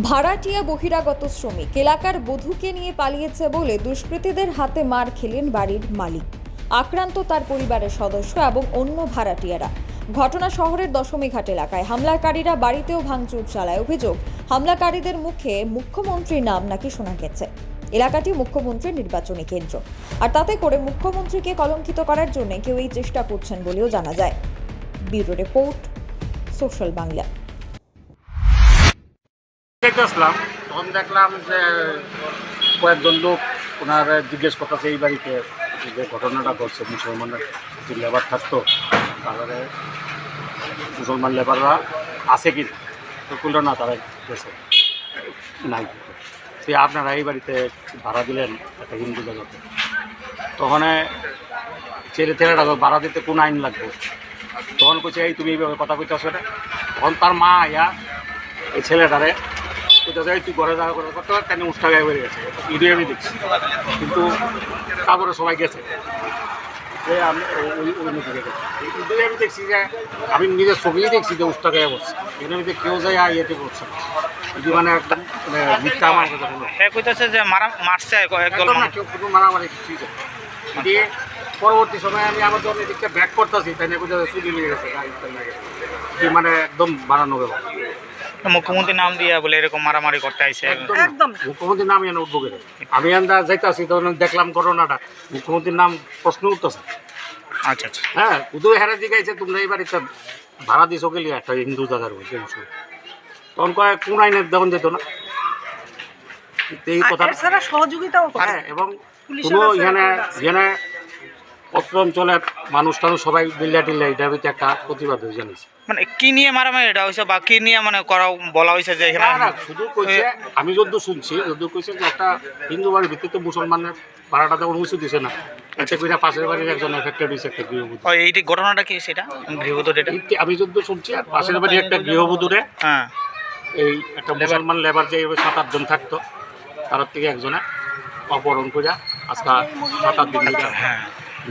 ভাড়াটিয়া বহিরাগত শ্রমিক। এলাকার বধূকে নিয়ে পালিয়েছে বলে দুষ্কৃতীদের হাতে মার খেলেন বাড়ির মালিক। আক্রান্ত তার পরিবারের সদস্য এবং অন্য ভাড়াটিয়ারা। ঘটনা শহরের দশমীঘাট এলাকায়। হামলাকারীরা বাড়িতেও ভাঙচুর চালায় অভিযোগ, হামলাকারীদের মুখে মুখ্যমন্ত্রীর নাম নাকি শোনা গেছে। এলাকাটি মুখ্যমন্ত্রীর নির্বাচনী কেন্দ্র। আর তাতে করে মুখ্যমন্ত্রীকে কলঙ্কিত করার জন্য কেউ এই চেষ্টা করছেন বলেও জানা যায়। Bureau report, social Bangla. দেখতে তখন দেখলাম যে কয়েকজন লোক ওনার জিজ্ঞেস করতেছে এই বাড়িতে যে ঘটনাটা ঘটছে, মুসলমানের যে লেবার থাকতো তারপরে মুসলমান লেবাররা আছে কি তো বলল, না, তারা গেছে। নাই। সে আপনারা এই বাড়িতে ভাড়া দিলেন একটা হিন্দু জায়গাতে তখন ছেলে ছেলেটা ভাড়া দিতে কোন আইন লাগবে? তখন কইছে, এই তুমি এইভাবে কথা কইতে আসো তখন তার মা ইয়া এই ছেলেটারে কোথাও যাই তুই ঘরে যাওয়া করে করতে পার তেমনি উষ্ঠা গায়ে বেরিয়ে গেছে। ভিডিও আমি দেখছি। কিন্তু তারপরে সবাই গেছে। যে আমি ওই- ওই গেছে। আমি দেখছি যে আমি নিজের ছবিই দেখছি যে উষ্ঠা গায়ে আমি যে কেউ যায় ইয়েতে করছে না। এটি মানে একদম মানে মিথ্যা আমার কথা কোনো হ্যাঁ কইতাছে যে মারা মারছে একদম না কেউ কোনো মারামারি কিছুই না। দিয়ে পরবর্তী সময় আমি আমার যখন এদিকটা ব্যাক করতেছি তাই না কোথাও চুরি লেগে। গেছে মানে একদম বাড়ানো ব্যাপার মুখ্যমন্ত্রী নাম দিয়ে বলে এরকম মারামারি করতে আইছে। একদম। মুখ্যমন্ত্রীর নাম এনে উঠবো করে আমি আন্দা যাইতাছি তখন দেখলাম ঘটনাটা মুখ্যমন্ত্রীর নাম প্রশ্ন উঠতেছে। আচ্ছা আচ্ছা। হ্যাঁ শুধু হেরা জিগাইছে তোমরা এই বাড়িতে ভাড়া দিছো গেলি একটা হিন্দু জায়গার বলছে তখন কয় কোন আইনের দেওয়ান যেত না? এই কথা এছাড়া সহযোগিতাও হ্যাঁ এবং কোনো এখানে একটা- এখানে অত্র অঞ্চলের মানুষ টানুষ সবাই বিল্লা টিল্লা এটার ভিতরে একটা প্রতিবাদ হয়ে জানিয়েছে। মানে কি নিয়ে মারামারি এটা হইছে বা কি নিয়ে মানে করা বলা হয়েছে যে এখানে না শুধু কইছে আমি যদ্দূর শুনছি যদ্দূর কইছে যে একটা হিন্দু বাড়ির ভিত্তিতে মুসলমানের ভাড়াটাতে অনুমতি দিছে না। এতে কইরা পাশের বাড়ির একজন এফেক্টেড হয়েছে একটা গৃহবধূ। ও এইটি ঘটনাটা কি সেটা? গৃহবধূ এটা? আমি যদ্দূর শুনছি আর পাশের বাড়ির একটা গৃহবধূরে হ্যাঁ। এই একটা মুসলমান লেবার যে সাত আটজন থাকতো তার থেকে একজনে অপহরণ করে আজকে সাত আট দিন হ্যাঁ।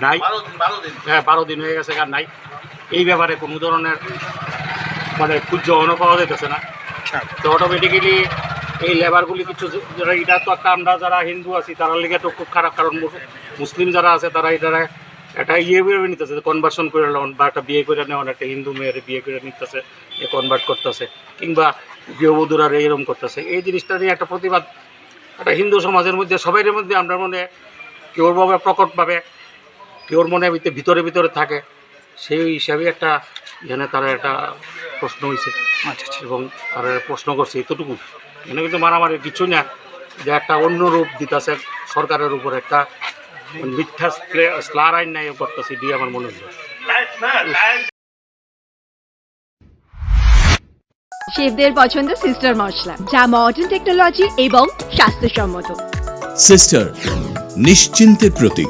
নাই। হ্যাঁ বারো দিন হয়ে গেছে আর নাই। এই ব্যাপারে কোনো ধরনের মানে খুঁজ জবানও পাওয়া যেতেছে না। আচ্ছা। তো অটোমেটিক্যালি এই লেবারগুলি কিছু যারা এটা তো একটা আমরা যারা হিন্দু আছি তারা লিগে তো খুব খারাপ কারণ মুসলিম যারা আছে তারা এটা একটা ইয়ে করে নিতেছে কনভার্সন করে নেওয়ান বা একটা বিয়ে করে নেওয়ান একটা হিন্দু মেয়ের বিয়ে করে নিতেছে এ কনভার্ট করতেছে কিংবা গৃহবধূরা এরকম করতেছে। এই জিনিসটা নিয়ে একটা প্রতিবাদ একটা হিন্দু সমাজের মধ্যে সবাইয়ের মধ্যে আমরা মনে কেউর ভাবে প্রকটভাবে কেউর মনে ভিতরে ভিতরে ভিতরে থাকে। সেই হিসাবে একটা এখানে তারা একটা প্রশ্ন হয়েছে আচ্ছা আচ্ছা। এবং তারা প্রশ্ন করছে এতটুকু। এখানে কিন্তু মারামারি কিছু না। যে একটা অন্য রূপ দিতেছে সরকারের উপর একটা মিথ্যা স্লার আইন নাই করতেছে দিয়ে আমার মনে হয়। শেফদের পছন্দ সিস্টার মশলা যা মডার্ন টেকনোলজি এবং স্বাস্থ্যসম্মত। সিস্টার নিশ্চিন্তের প্রতীক।